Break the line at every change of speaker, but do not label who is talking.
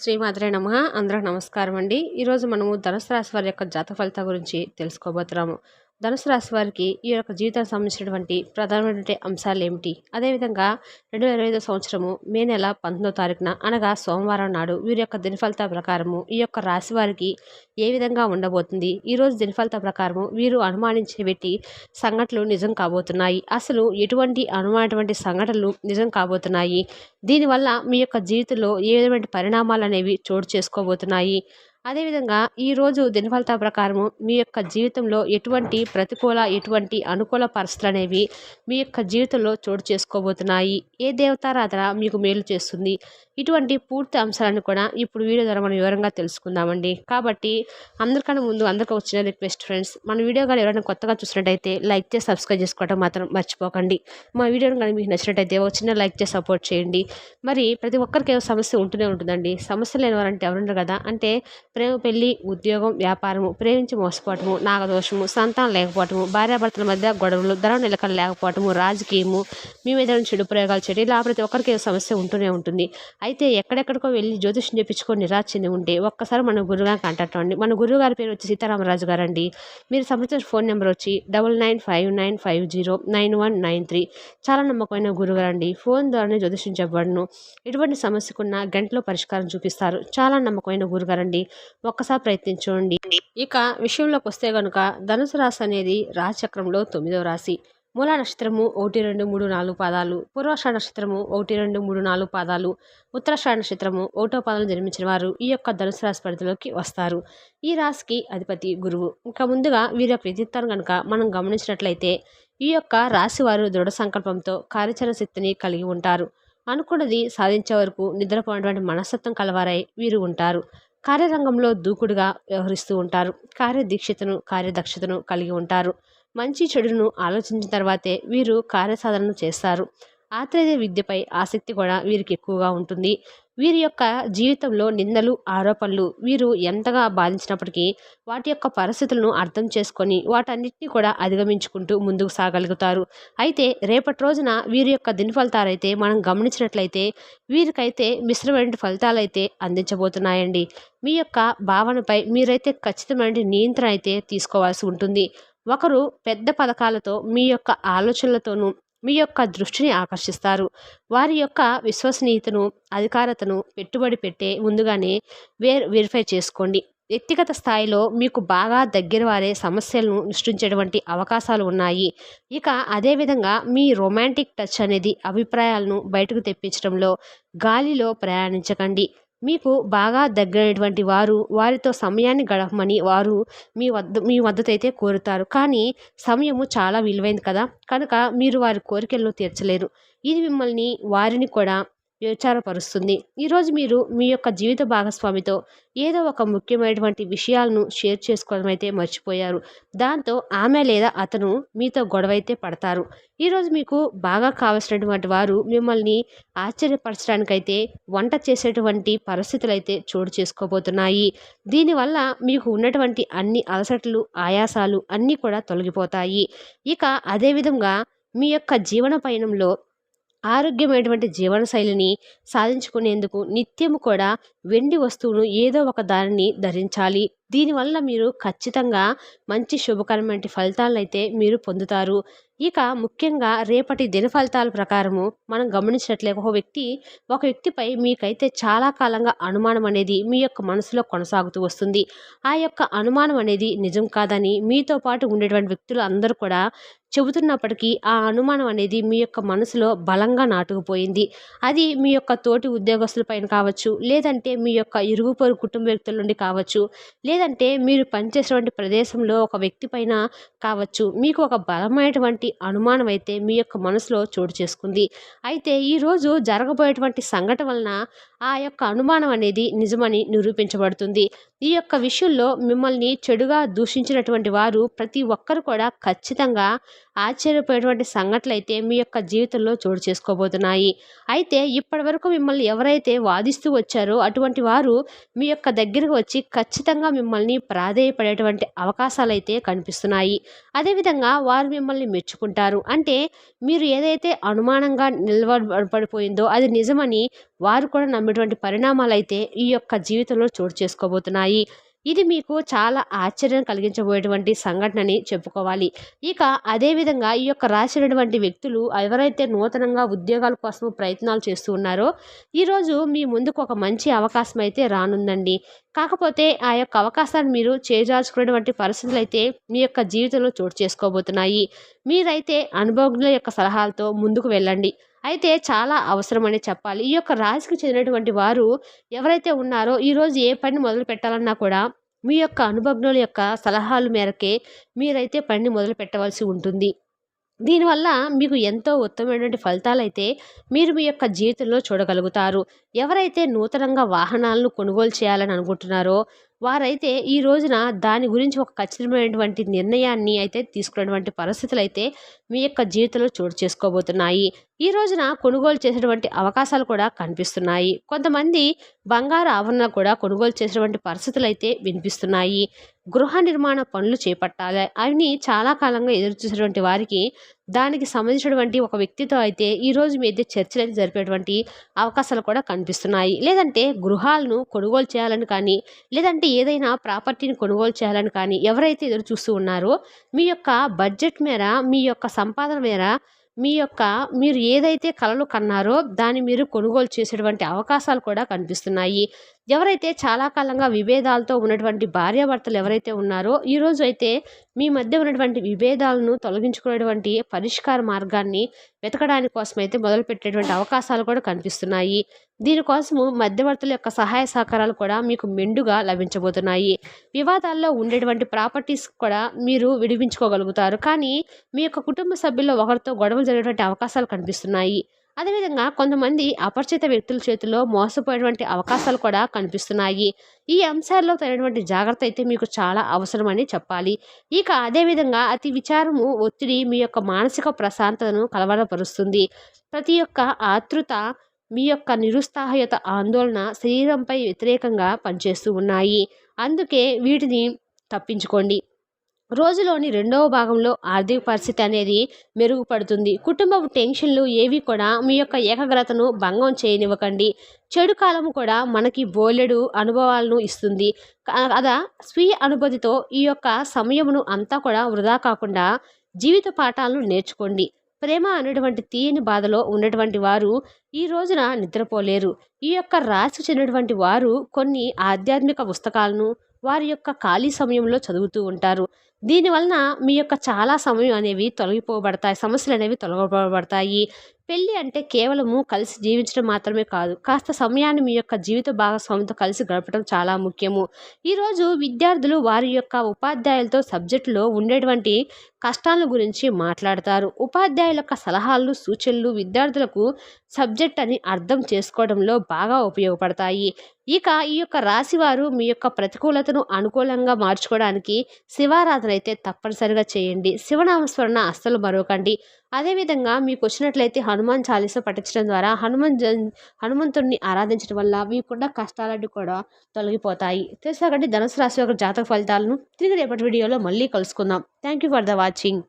శ్రీమాత్రే నమ. అందరూ నమస్కారం అండి ఈరోజు మనము ధనుసు రాశి వారి యొక్క జాతక ఫలితాల గురించి తెలుసుకోబోతున్నాము. ధనుసు రాశి వారికి ఈ యొక్క జీవితానికి సంబంధించినటువంటి ప్రధానమైనటువంటి అంశాలు ఏమిటి? అదేవిధంగా రెండు వేల ఇరవై సంవత్సరము మే నెల పంతొమ్మిదో తారీఖున అనగా సోమవారం నాడు వీరి యొక్క దినఫలిత ప్రకారము ఈ యొక్క రాశి వారికి ఏ విధంగా ఉండబోతుంది? ఈరోజు దినఫలిత ప్రకారము వీరు అనుమానించే పెట్టి సంఘటనలు నిజం కాబోతున్నాయి. అసలు ఎటువంటి అనుమానటువంటి సంఘటనలు నిజం కాబోతున్నాయి? దీనివల్ల మీ యొక్క జీవితంలో ఏ విధమైన పరిణామాలు అనేవి చోటు చేసుకోబోతున్నాయి? అదేవిధంగా ఈరోజు దినఫలిత ప్రకారము మీ యొక్క జీవితంలో ఎటువంటి ప్రతికూల ఎటువంటి అనుకూల పరిస్థితులు అనేవి మీ యొక్క జీవితంలో చోటు చేసుకోబోతున్నాయి. ఏ దేవతారాధన మీకు మేలు చేస్తుంది? ఇటువంటి పూర్తి అంశాలను కూడా ఇప్పుడు వీడియో ద్వారా మనం వివరంగా తెలుసుకుందామండి. కాబట్టి అందరికన్నా ముందు అందరికీ వచ్చిన రిక్వెస్ట్ ఫ్రెండ్స్ మన వీడియో కానీ ఎవరైనా కొత్తగా చూసినట్టయితే లైక్ చేసి సబ్స్క్రైబ్ చేసుకోవడం మాత్రం మర్చిపోకండి. మా వీడియోని కానీ మీకు నచ్చినట్టయితే ఒక చిన్న లైక్ చేసి సపోర్ట్ చేయండి. మరి ప్రతి ఒక్కరికి ఏదో సమస్య ఉంటూనే ఉంటుందండి. సమస్య లేని వారంటే ఎవరుండరు కదా? అంటే ప్రేమ పెళ్ళి ఉద్యోగం వ్యాపారము ప్రేమించి మోసపోవటము నాగదోషము సంతానం లేకపోవటము భార్యాభర్తల మధ్య గొడవలు ధర నిలకలు లేకపోవటము రాజకీయము మీ మీద చెడు ప్రయోగాలు చేయడం ఇలా ప్రతి ఒక్కరికి సమస్య ఉంటూనే ఉంటుంది. అయితే ఎక్కడెక్కడికో వెళ్ళి జ్యోతిష్యం చేయించుకొని నిరాశ చెంది ఉంటే ఒక్కసారి మన గురుగారికి కాంటాక్ట్ అవ్వండి. మన గురువు గారి పేరు వచ్చి సీతారామరాజు గారు అండి మీరు సంబంధించిన ఫోన్ నెంబర్ వచ్చి double nine five nine five zero nine one nine three. చాలా నమ్మకమైన గురుగారు అండి ఫోన్ ద్వారానే జ్యోతిష్యం చెప్పబడను. ఎటువంటి సమస్యకున్న గంటలో పరిష్కారం చూపిస్తారు. చాలా నమ్మకమైన గురుగారు అండి ఒక్కసారి ప్రయత్నించండి. ఇక విషయంలోకి వస్తే కనుక ధనుసు రాశి అనేది రాశిచక్రంలో తొమ్మిదవ రాశి. మూల నక్షత్రము ఒకటి రెండు మూడు నాలుగు పాదాలు. పూర్వాషాఢ నక్షత్రము ఒకటి రెండు మూడు నాలుగు పాదాలు. ఉత్తరాషాఢ నక్షత్రము ఒకటో పాదాలు జన్మించిన వారు ఈ యొక్క ధనుసు రాశి పరిధిలోకి వస్తారు. ఈ రాశికి అధిపతి గురువు. ఇంకా ముందుగా వీరి యొక్క వ్యక్తిత్వాన్ని కనుక మనం గమనించినట్లయితే ఈ యొక్క రాశి వారు దృఢ సంకల్పంతో కార్యాచరణ శక్తిని కలిగి ఉంటారు. అనుకున్నది సాధించే వరకు నిద్రపోయినటువంటి మనస్తత్వం కలవారై వీరు ఉంటారు. కార్యరంగంలో దూకుడుగా వ్యవహరిస్తూ ఉంటారు. కార్యదీక్షతను కార్యదక్షతను కలిగి ఉంటారు. మంచి చెడును ఆలోచించిన తర్వాతే వీరు కార్యసాధనను చేస్తారు. ఆత్రేయ విద్యపై ఆసక్తి కూడా వీరికి ఎక్కువగా ఉంటుంది. వీరి యొక్క జీవితంలో నిందలు ఆరోపణలు వీరు ఎంతగా బాధించినప్పటికీ వాటి యొక్క పరిస్థితులను అర్థం చేసుకొని వాటన్నిటిని కూడా అధిగమించుకుంటూ ముందుకు సాగలుగుతారు. అయితే రేపటి రోజున వీరి యొక్క దినఫలితాలైతే మనం గమనించినట్లయితే వీరికైతే మిశ్రమైన ఫలితాలు అయితే అందించబోతున్నాయండి. మీ యొక్క భావనపై మీరైతే ఖచ్చితమైన నియంత్రణ అయితే తీసుకోవాల్సి ఉంటుంది. ఒకరు పెద్ద పథకాలతో మీ యొక్క ఆలోచనలతోనూ మీ యొక్క దృష్టిని ఆకర్షిస్తారు. వారి యొక్క విశ్వసనీయతను అధికారతను పెట్టుబడి పెట్టే ముందుగానే వేర్ వెరిఫై చేసుకోండి. వ్యక్తిగత స్థాయిలో మీకు బాగా దగ్గర వారే సమస్యలను సృష్టించేటువంటి అవకాశాలు ఉన్నాయి. ఇక అదేవిధంగా మీ రొమాంటిక్ టచ్ అనేది అభిప్రాయాలను బయటకు తెప్పించడంలో గాలిలో ప్రయాణించకండి. మీకు బాగా దగ్గరైనటువంటి వారు వారితో సమయాన్ని గడపమని వారు మీ వద్ద మీ మద్దతు కోరుతారు. కానీ సమయము చాలా విలువైంది కదా. కనుక మీరు వారి కోరికలను తీర్చలేరు. ఇది మిమ్మల్ని వారిని కూడా విచారపరుస్తుంది ఈరోజు మీరు మీ యొక్క జీవిత భాగస్వామితో ఏదో ఒక ముఖ్యమైనటువంటి విషయాలను షేర్ చేసుకోవడం అయితే మర్చిపోయారు. దాంతో ఆమె లేదా అతను మీతో గొడవైతే పడతారు. ఈరోజు మీకు బాగా కావలసినటువంటి వారు మిమ్మల్ని ఆశ్చర్యపరచడానికైతే వంట చేసేటువంటి పరిస్థితులు అయితే చోటు చేసుకోబోతున్నాయి. దీనివల్ల మీకు ఉన్నటువంటి అన్ని అలసటలు ఆయాసాలు అన్నీ కూడా తొలగిపోతాయి. ఇక అదేవిధంగా మీ యొక్క జీవన పయనంలో ఆరోగ్యమైనటువంటి జీవనశైలిని సాధించుకునేందుకు నిత్యము కూడా వెండి వస్తువును ఏదో ఒక దానిని ధరించాలి. దీనివల్ల మీరు ఖచ్చితంగా మంచి శుభకరమైన ఫలితాలను అయితే మీరు పొందుతారు. ఇక ముఖ్యంగా రేపటి దిన ఫలితాల ప్రకారము మనం గమనించినట్లే ఒక వ్యక్తి ఒక వ్యక్తిపై మీకైతే చాలా కాలంగా అనుమానం అనేది మీ యొక్క మనసులో కొనసాగుతూ వస్తుంది. ఆ యొక్క అనుమానం అనేది నిజం కాదని మీతో పాటు ఉండేటువంటి వ్యక్తులు అందరూ కూడా చెబుతున్నప్పటికీ ఆ అనుమానం అనేది మీ యొక్క మనసులో బలంగా నాటుకుపోయింది. అది మీ యొక్క తోటి ఉద్యోగస్తుల పైన కావచ్చు లేదంటే మీ యొక్క ఇరుగు పొరుగు కుటుంబ వ్యక్తుల నుండి కావచ్చు లేదంటే మీరు పనిచేసినటువంటి ప్రదేశంలో ఒక వ్యక్తి పైన కావచ్చు మీకు ఒక బలమైనటువంటి అనుమానం అయితే మీ యొక్క మనసులో చోటు చేసుకుంది. అయితే ఈరోజు జరగబోయేటువంటి సంఘటన వలన ఆ యొక్క అనుమానం అనేది నిజమని నిరూపించబడుతుంది. ఈ యొక్క విషయంలో మిమ్మల్ని చెడుగా దూషించినటువంటి వారు ప్రతి ఒక్కరు కూడా ఖచ్చితంగా ఆశ్చర్యపోయేటువంటి సంఘటనలు అయితే మీ యొక్క జీవితంలో చోటు చేసుకోబోతున్నాయి. అయితే ఇప్పటి వరకు మిమ్మల్ని ఎవరైతే వాదిస్తూ వచ్చారో అటువంటి వారు మీ యొక్క దగ్గరకు వచ్చి ఖచ్చితంగా మిమ్మల్ని ప్రాధేయపడేటువంటి అవకాశాలు అయితే కనిపిస్తున్నాయి. అదేవిధంగా వారు మిమ్మల్ని మెచ్చుకుంటారు. అంటే మీరు ఏదైతే అనుమానంగా నిలబడిపోయిందో అది నిజమని వారు కూడా నమ్మేటువంటి పరిణామాలు అయితే ఈ యొక్క జీవితంలో చోటు చేసుకోబోతున్నాయి. ఇది మీకు చాలా ఆశ్చర్యం కలిగించబోయేటువంటి సంఘటనని చెప్పుకోవాలి. ఇక అదేవిధంగా ఈ యొక్క రాసినటువంటి వ్యక్తులు ఎవరైతే నూతనంగా ఉద్యోగాల కోసం ప్రయత్నాలు చేస్తూ ఉన్నారో ఈరోజు మీ ముందుకు ఒక మంచి అవకాశం అయితే రానుందండి. కాకపోతే ఆ యొక్క అవకాశాన్ని మీరు చేజార్చుకునేటువంటి పరిస్థితులు అయితే మీ యొక్క జీవితంలో చోటు చేసుకోబోతున్నాయి. మీరైతే అనుభవజ్ఞుల యొక్క సలహాలతో ముందుకు వెళ్ళండి. అయితే చాలా అవసరమని చెప్పాలి. ఈ యొక్క రాశికి చెందినటువంటి వారు ఎవరైతే ఉన్నారో ఈరోజు ఏ పని మొదలు పెట్టాలన్నా కూడా మీ యొక్క అనుభవజ్ఞుల యొక్క సలహాలు మేరకే మీరైతే పనిని మొదలు పెట్టవలసి ఉంటుంది. దీనివల్ల మీకు ఎంతో ఉత్తమమైనటువంటి ఫలితాలైతే మీరు మీ యొక్క జీవితంలో చూడగలుగుతారు. ఎవరైతే నూతనంగా వాహనాలను కొనుగోలు చేయాలని అనుకుంటున్నారో వారైతే ఈ రోజున దాని గురించి ఒక ఖచ్చితమైనటువంటి నిర్ణయాన్ని అయితే తీసుకున్నటువంటి పరిస్థితులు అయితే మీ యొక్క జీవితంలో చోటు చేసుకోబోతున్నాయి. ఈ రోజున కొనుగోలు చేసేటువంటి అవకాశాలు కూడా కనిపిస్తున్నాయి. కొంతమంది బంగారు ఆభరణాలు కూడా కొనుగోలు చేసేటువంటి పరిస్థితులు అయితే వినిపిస్తున్నాయి. గృహ నిర్మాణ పనులు చేపట్టాలి. అవన్నీ చాలా కాలంగా ఎదురు చూసేటువంటి వారికి దానికి సంబంధించినటువంటి ఒక వ్యక్తితో అయితే ఈరోజు మీ అయితే చర్చలు అయితే జరిపేటువంటి అవకాశాలు కూడా కనిపిస్తున్నాయి. లేదంటే గృహాలను కొనుగోలు చేయాలని కానీ లేదంటే ఏదైనా ప్రాపర్టీని కొనుగోలు చేయాలని కానీ ఎవరైతే ఎదురు చూస్తూ ఉన్నారో మీ యొక్క బడ్జెట్ మేర మీ యొక్క సంపాదన మేర మీ యొక్క మీరు ఏదైతే కలలు కన్నారో దాన్ని మీరు కొనుగోలు చేసేటువంటి అవకాశాలు కూడా కనిపిస్తున్నాయి. ఎవరైతే చాలా కాలంగా విభేదాలతో ఉన్నటువంటి భార్యాభర్తలు ఎవరైతే ఉన్నారో ఈరోజు అయితే మీ మధ్య ఉన్నటువంటి విభేదాలను తొలగించుకునేటువంటి పరిష్కార మార్గాన్ని వెతకడానికి కోసం అయితే మొదలుపెట్టేటువంటి అవకాశాలు కూడా కనిపిస్తున్నాయి. దీనికోసము మధ్యవర్తుల యొక్క సహాయ సహకారాలు కూడా మీకు మెండుగా లభించబోతున్నాయి. వివాదాల్లో ఉండేటువంటి ప్రాపర్టీస్ కూడా మీరు విడిపించుకోగలుగుతారు. కానీ మీ యొక్క కుటుంబ సభ్యుల్లో ఒకరితో గొడవలు జరిగేటువంటి అవకాశాలు కనిపిస్తున్నాయి. అదేవిధంగా కొంతమంది అపరిచిత వ్యక్తుల చేతిలో మోసపోయేటువంటి అవకాశాలు కూడా కనిపిస్తున్నాయి. ఈ అంశాల్లో తగినటువంటి జాగ్రత్త అయితే మీకు చాలా అవసరమని చెప్పాలి. ఇక అదేవిధంగా అతి విచారము ఒత్తిడి మీ యొక్క మానసిక ప్రశాంతతను కలవరపరుస్తుంది. ప్రతి ఒక్క ఆతృత మీ యొక్క నిరుత్సాహయత ఆందోళన శరీరంపై వ్యతిరేకంగా పనిచేస్తూ ఉన్నాయి. అందుకే వీటిని తప్పించుకోండి. రోజులోని రెండవ భాగంలో ఆర్థిక పరిస్థితి అనేది మెరుగుపడుతుంది. కుటుంబ టెన్షన్లు ఏవి కూడా మీ యొక్క ఏకాగ్రతను భంగం చేయనివ్వకండి. చెడు కాలం కూడా మనకి బోలెడు అనుభవాలను ఇస్తుంది. అదా స్వీయ అనుభూతితో ఈ యొక్క సమయమును అంతా కూడా వృధా కాకుండా జీవిత పాఠాలను నేర్చుకోండి. ప్రేమ అనేటువంటి తీయని బాధలో ఉన్నటువంటి వారు ఈ రోజున నిద్రపోలేరు. ఈ యొక్క రాశికి చెందినటువంటి వారు కొన్ని ఆధ్యాత్మిక పుస్తకాలను వారి యొక్క ఖాళీ సమయంలో చదువుతూ ఉంటారు. దీనివలన మీ యొక్క చాలా సమయం అనేవి తొలగిపోబడతాయి. సమస్యలు అనేవి తొలగిపోబడతాయి. పెళ్ళి అంటే కేవలము కలిసి జీవించడం మాత్రమే కాదు కాస్త సమయాన్ని మీ యొక్క జీవిత భాగస్వామితో కలిసి గడపడం చాలా ముఖ్యము. ఈరోజు విద్యార్థులు వారి యొక్క ఉపాధ్యాయులతో సబ్జెక్టులో ఉండేటువంటి కష్టాల గురించి మాట్లాడతారు. ఉపాధ్యాయుల యొక్క సలహాలు సూచనలు విద్యార్థులకు సబ్జెక్ట్ అని అర్థం చేసుకోవడంలో బాగా ఉపయోగపడతాయి. ఇక ఈ యొక్క రాశివారు మీ యొక్క ప్రతికూలతను అనుకూలంగా మార్చుకోవడానికి శివారాధన అయితే తప్పనిసరిగా చేయండి. శివనామస్మరణ అస్సలు మరొకండి అదేవిధంగా మీకు వచ్చినట్లయితే హనుమాన్ చాలీస పఠించడం ద్వారా హనుమాన్ హనుమంతుడిని ఆరాధించడం వల్ల మీకున్న కష్టాలన్నీ కూడా తొలగిపోతాయి. తెలుసా ధనుసు రాశి యొక్క జాతక ఫలితాలను. తిరిగి రేపటి వీడియోలో మళ్ళీ కలుసుకుందాం. Thank you for the watching